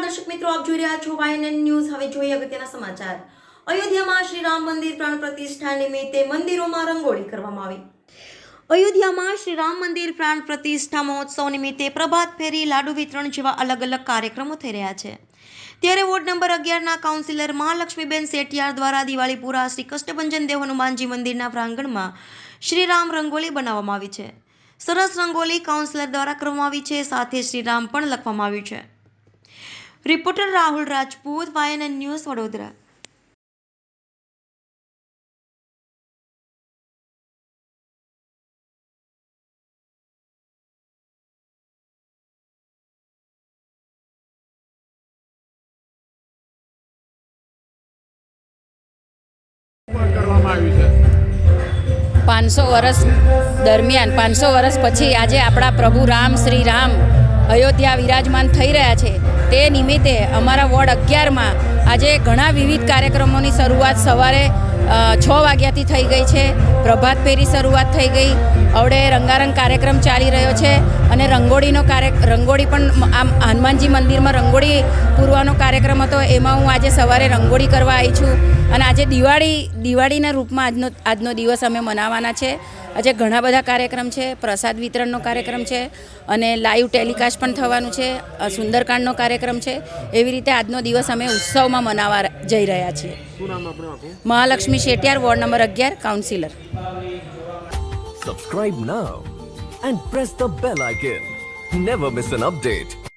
દર્શક મિત્રો, આપ જોઈ રહ્યા છો વાયનન ન્યૂઝ હવે જોઈએ અગત્યના સમાચાર. અયોધ્યામાં શ્રી રામ મંદિર પ્રાણ પ્રતિષ્ઠા નિમિત્તે મંદિરોમાં રંગોળી કરવામાં આવી. અયોધ્યામાં શ્રી રામ મંદિર પ્રાણ પ્રતિષ્ઠા મહોત્સવ નિમિત્તે પ્રભાત ફેરી, લાડુ વિતરણ જેવા અલગ અલગ કાર્યક્રમો થઈ રહ્યા છે. ત્યારે વોર્ડ નંબર અગિયારના કાઉન્સિલર મહાલક્ષ્મીબેન સેઠિયાર દ્વારા દિવાળીપુરા શ્રી કષ્ટભંજન દેવ હનુમાનજી મંદિરના પ્રાંગણમાં શ્રી રામ રંગોળી બનાવવામાં આવી છે. સરસ રંગોળી કાઉન્સિલર દ્વારા કરવામાં આવી છે. સાથે શ્રીરામ પણ લખવામાં આવ્યું છે. Reporter Rahul Rajput YNN news Vadodara પાંચસો વર્ષ દરમિયાન, પાંચસો વર્ષ પછી આજે આપણા પ્રભુ રામ, શ્રી રામ અયોધ્યા વિરાજમાન થઈ રહ્યા છે. તે નિમિત્તે અમારા વોર્ડ અગિયારમાં આજે ઘણા વિવિધ કાર્યક્રમોની શરૂઆત સવારે છ વાગ્યાથી થઈ ગઈ છે. પ્રભાત ફેરી શરૂઆત થઈ ગઈ. અવડે રંગારંગ કાર્યક્રમ ચાલી રહ્યો છે અને રંગોળીનો કાર્ય, રંગોળી પણ આમ હનુમાનજી મંદિરમાં રંગોળી પૂરવાનો કાર્યક્રમ હતો. એમાં હું આજે સવારે રંગોળી કરવા આવી છું. અને આજે દિવાળી, દિવાળીના રૂપમાં આજનો આજનો દિવસ અમે મનાવવાના છે. આજે ઘણા બધા કાર્યક્રમ છે પ્રસાદ વિતરણનો કાર્યક્રમ છે અને લાઈવ ટેલિકાસ્ટ પણ થવાનું છે સુંદરકાંડનો કાર્યક્રમ છે. એવી રીતે આજનો દિવસ અમે ઉત્સવમાં મનાવવા જઈ રહ્યા છીએ. મહાલક્ષ્મી શેટિયાર વોર્ડ નંબર અગિયાર councillor Subscribe now and press the bell icon never miss an update.